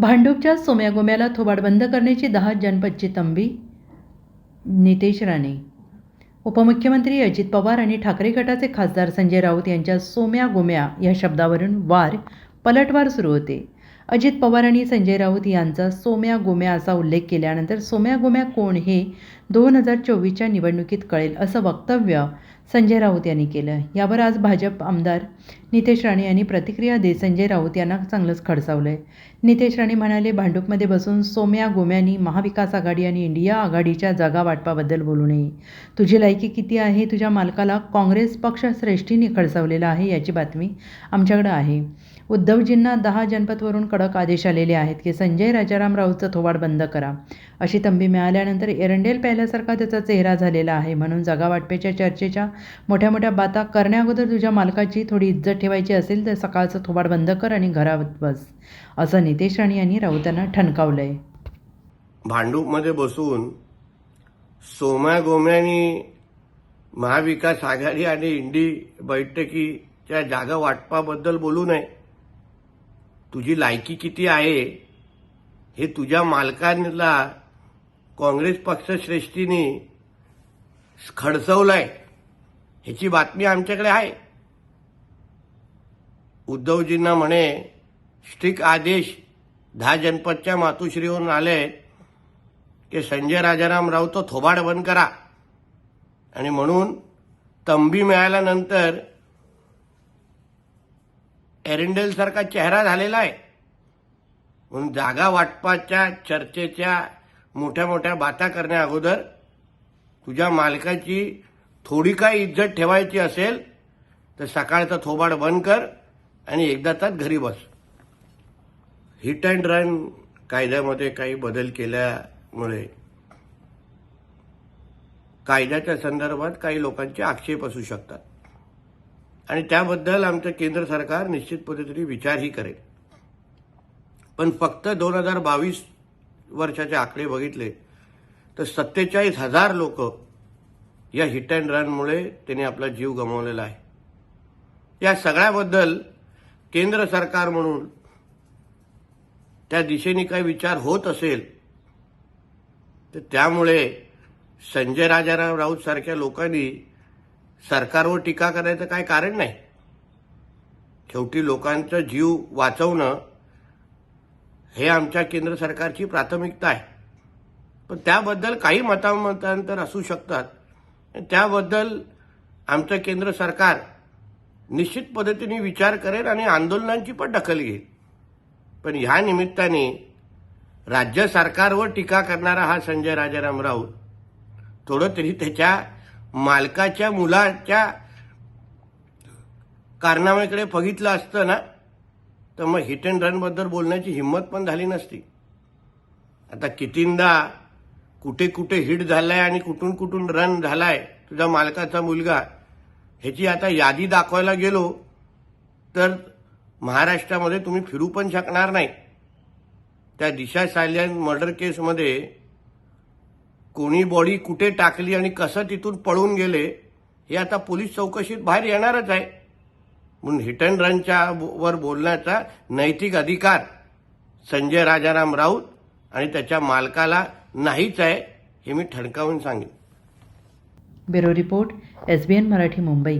भांडूपच्या सोम्यागोम्याला थोबाड बंद करण्याची दहा जनपदची तंबी नितेश राणे. उपमुख्यमंत्री अजित पवार आणि ठाकरे गटाचे खासदार संजय राऊत यांच्या सोम्या गोम्या या शब्दावरून वार पलटवार सुरू होते. अजित पवार आणि संजय राऊत यांचा सोम्या गोम्या असा उल्लेख केल्यानंतर सोम्या गोम्या कोण हे दोन हजार चोवीसच्या निवडणुकीत कळेल असं वक्तव्य संजय राऊत यांनी केलं. यावर आज भाजप आमदार नितेश राणे यांनी प्रतिक्रिया देत संजय राऊत यांना चांगलंच खडसावलं आहे नितेश राणे म्हणाले भांडूपमध्ये बसून सोम्या गोम्यानी महाविकास आघाडी आणि इंडिया आघाडीच्या जागा वाटपाबद्दल बोलू नये. तुझी लायकी किती आहे? तुझ्या मालकाला काँग्रेस पक्ष श्रेष्ठीने खडसावलेला आहे याची बातमी आमच्याकडं आहे. उद्धवजींना दहा जनपदवरून कडक आदेश आलेले आहेत की संजय राजाराम राऊतचं थोबाड बंद करा. अशी तंबी मिळाल्यानंतर एरंडेल पॅलेसारखा त्याचा चेहरा झालेला आहे म्हणून जागावाटपेच्या चर्चेच्या मोठ्या मोठ्या बाता करण्याअगोदर तुझ्या मालकाची थोडी इज्जत ठेवायची असेल तर सकाळचं थोबाड बंद कर आणि घरात बस असं नितेश राणे यांनी राऊतांना ठणकावलं आहे भांडूपमध्ये बसून सोम्या गोम्यानी महाविकास आघाडी आणि इंडी बैठकीच्या जागा वाटपाबद्दल बोलू नये. तुझी लायकी किती आहे हे तुझ्या मालकांना काँग्रेस पक्षश्रेष्ठींनी खडसवलंय. ह्याची बातमी आमच्याकडे आहे. उद्धवजींना म्हणे स्ट्रिक आदेश दहा जनपदच्या मातोश्रीवरून आले की संजय राजाराम राऊत तो थोबाड बंद करा. आणि म्हणून तंबी मिळाल्यानंतर एरेंडेलसारखा चेहरा झालेला आहे. म्हणून जागा वाटपाच्या चर्चेच्या मोठ्या मोठ्या बाता करण्या अगोदर तुझ्या मालकाची थोडी काय इज्जत ठेवायची असेल तर सकाळचा थोबाड बंद कर आणि एकदा तात घरी बस. हिट अँड रन कायद्यामध्ये काही बदल केल्यामुळे कायद्याच्या संदर्भात काही लोकांचे आक्षेप असू शकतात. आणि त्याबद्दल आमचं केंद्र सरकार निश्चित पद्धतीने विचारही करेल. पण फक्त दोन हजार बावीस वर्षाचे आकडे बघितले तर सत्तेचाळीस हजार लोक या हिट अँड रनमुळे त्यांनी आपला जीव गमावलेला आहे. या सगळ्याबद्दल केंद्र सरकार म्हणून त्या दिशेने काही विचार होत असेल तर त्यामुळे संजय राजाराम राऊत सारख्या लोकांनी सरकारवर टीका करायचं काय कारण नाही. शेवटी लोकांचा जीव वाचवणं हे आमच्या केंद्र सरकारची प्राथमिकता आहे. पण त्याबद्दल काही मतामतांतर असू शकतात. त्याबद्दल आमचं केंद्र सरकार निश्चित पद्धतीने विचार करेल आणि आंदोलनांची पण दखल घेईल. पण ह्या निमित्ताने राज्य सरकारवर टीका करणारा हा संजय राजाराम राऊत थोडं तरी त्याच्या मालकाच्या मुलाच्या कारनाम्याकडे बघितलं असतं ना तर मग हिट अँड रनबद्दल बोलण्याची हिंमत पण झाली नसती. आता कितींदा कुठे कुठे हिट झालाय आणि कुठून कुठून रन झालाय तुझा मालकाचा मुलगा ह्याची आता यादी दाखवायला गेलो तर महाराष्ट्रामध्ये तुम्ही फिरू पण शकणार नाही. त्या दिशा सायलेंट मर्डर केसमध्ये कोणी बॉडी कुठे टाकली आणि कसं तिथून पळून गेले हे आता पोलीस चौकशीत बाहेर येणारच आहे. म्हणून हिट अँड रनच्या वर बोलण्याचा नैतिक अधिकार संजय राजाराम राऊत आणि त्याच्या मालकाला नाहीच आहे हे मी ठणकावून सांगेन. Bureau report S B N Marathi Mumbai.